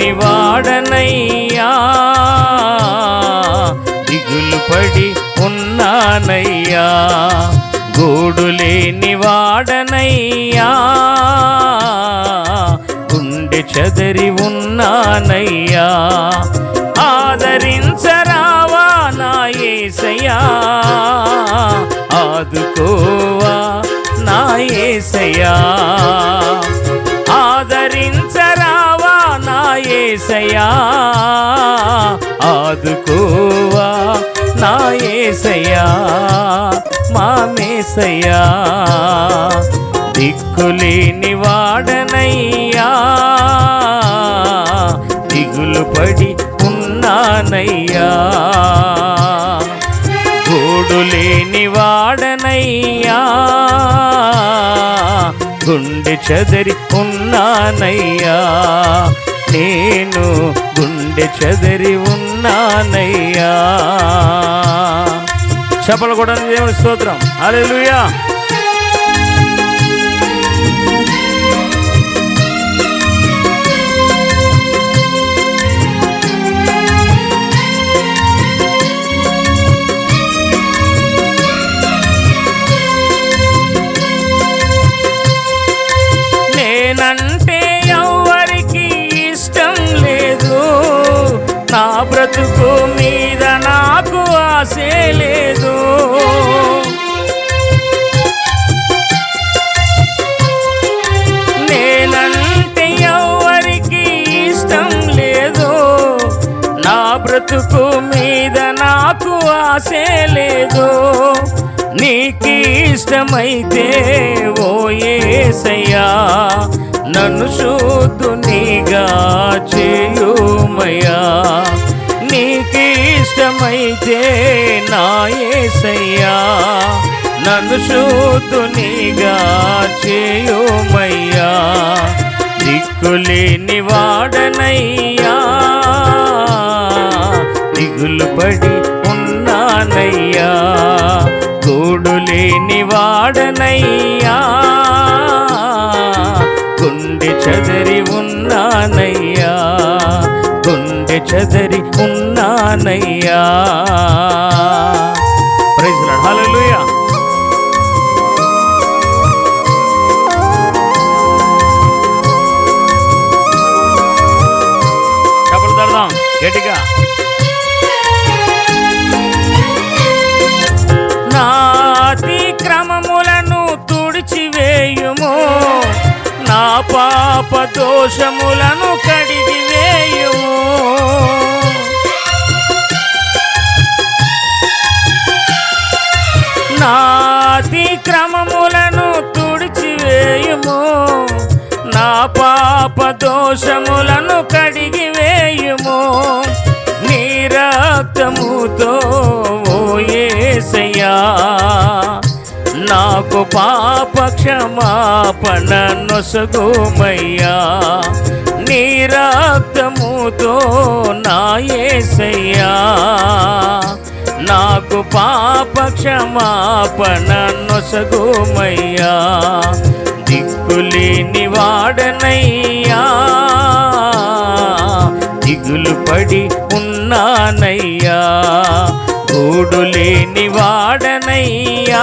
లేని వాడనయ్యా దిగులు పడి ఉన్నానయ్యా. గూడు లేని వాడనయ్యా. గుండె చదరి ఉన్నానయ్యా. ఆదరించరావా నా ఏసయ్యా. ఆదుకోవా నా ఏసయ్యా. నా ఏసయ్యా ఆదుకోవా నా ఏసయ్యా మా మేసయ్యా. దిక్కులేని వాడనయ్యా దిగులు పడి ఉన్నానయ్యా. గోడు లేని వాడనయ్యా గుండె చెదరి ఉన్నానయ్యా. నేను గుండె చెదరి ఉన్నానయ్యా. చెప్పలు కూడా దేవుని స్తోత్రం. హల్లెలూయా. బ్రతుకు మీద నాకు ఆశే లేదు. నీకు ఇష్టమైతే ఓ ఏసయ్యా నన్ను శుద్ధునిగా చేయుమయ్యా. నీకు ఇష్టమైతే నా ఏసయ్యా నన్ను శుద్ధునిగా చేయుమయ్యా. దిక్కులేని వాడనయ్యా పడి ఉన్నానయ్యా. గూడు లేని వాడనయ్యా. గుండె చదరి ఉన్నానయ్యా. గుండె చదరి ఉన్నానయ్యా. Praise lord. హల్లెలూయా. పాపదోషములను కడిగి వేయుము. నాతి క్రమములను తుడిచివేయుము నా పాప దోషములను కడిగివేయుము నీ రక్తముతో ఓ నాకు పాప క్షమాపణ నొసగుమయ్యా నీ రక్తముతో నాయసయ్యా నాకు పాప క్షమాపణ నొసగుమయ్యా దిక్కులేని వాడనయ్యా దిగులు పడి ఉన్నానయ్యా. గూడు లేని వాడనయ్యా.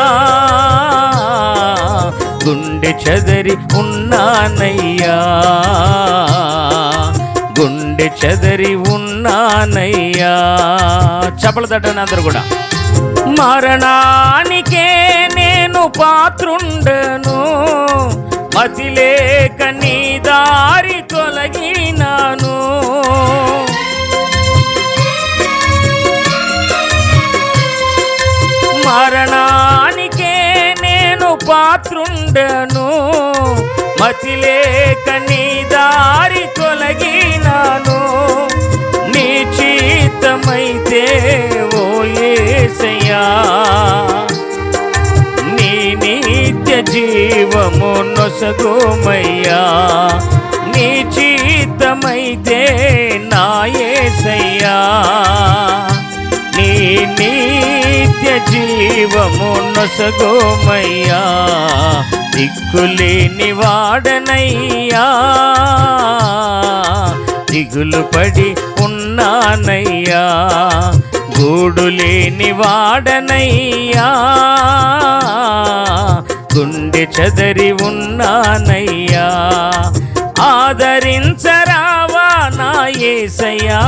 గుండె చదరి ఉన్నానయ్యా. గుండె చదరి ఉన్నానయ్యా. చపలు తట్టని అందరు కూడా. మరణానికే నేను పాత్రుండను. మతి లేక నీ దారి తొలగినాను. మరణానికే నేను పాత్రుండను. మతి లేక నీ దారి తొలగినాను. నీ చిత్తమైతే ఓ యేసయ్యా నీ నిత్య జీవము నొసగోమయ్యా. నీ చిత్తమైతే నా యేసయ్యా నీ నిత్య జీవము నొసగోమయ్యా. దిక్కులేని వాడనయ్యా దిగులు పడి ఉన్నానయ్యా. గూడు లేని వాడనయ్యా గుండె చదరి ఉన్నానయ్యా. ఆదరించరావా నా ఏసయ్యా.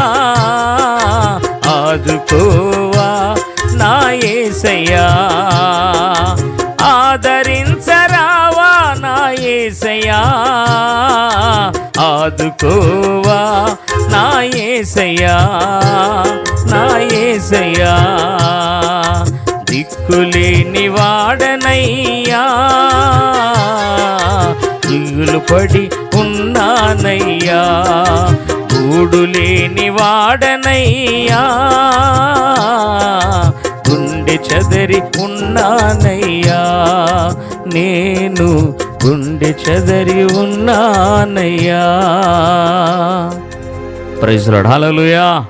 ఆదుకోవా నా ఏసయ్యా నా ఏసయ్యా. దిక్కులేని వాడనయ్యా. దిగులు పడి ఉన్నానయ్యా. గూడు లేని వాడనయ్యా. గుండె చదరి ఉన్నానయ్యా. నేను గుండె చెదరి ఉన్నానయ్యా. Praise hallelujah.